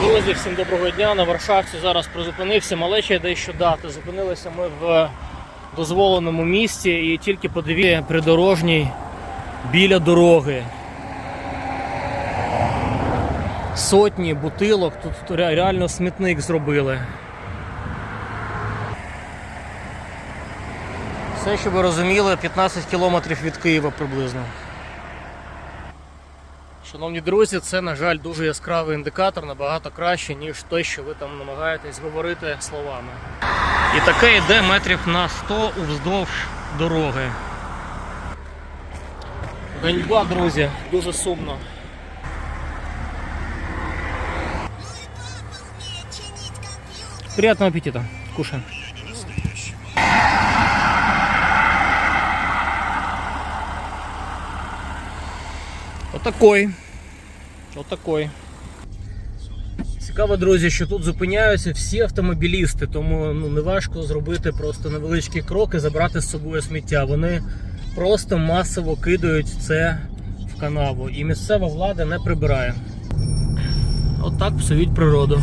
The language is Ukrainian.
Друзі, всім доброго дня. На Варшавці зараз призупинився. Малеча дещо дати. Зупинилися ми в дозволеному місці і тільки подивіться придорожній біля дороги. Сотні бутилок, тут реально смітник зробили. Все, щоб ви розуміли, 15 кілометрів від Києва приблизно. Шановні друзі, це, на жаль, дуже яскравий індикатор, набагато краще, ніж той, що ви там намагаєтесь говорити словами. І таке йде метрів на 100 уздовж дороги. Ганьба, друзі, дуже сумно. Приятного аппетита. Кушаем. Отакой. Отакої. Цікаво, друзі, що тут зупиняються всі автомобілісти, тому ну, неважко зробити просто невеличкі кроки, забрати з собою сміття. Вони просто масово кидають це в канаву. І місцева влада не прибирає. Отак псують природу.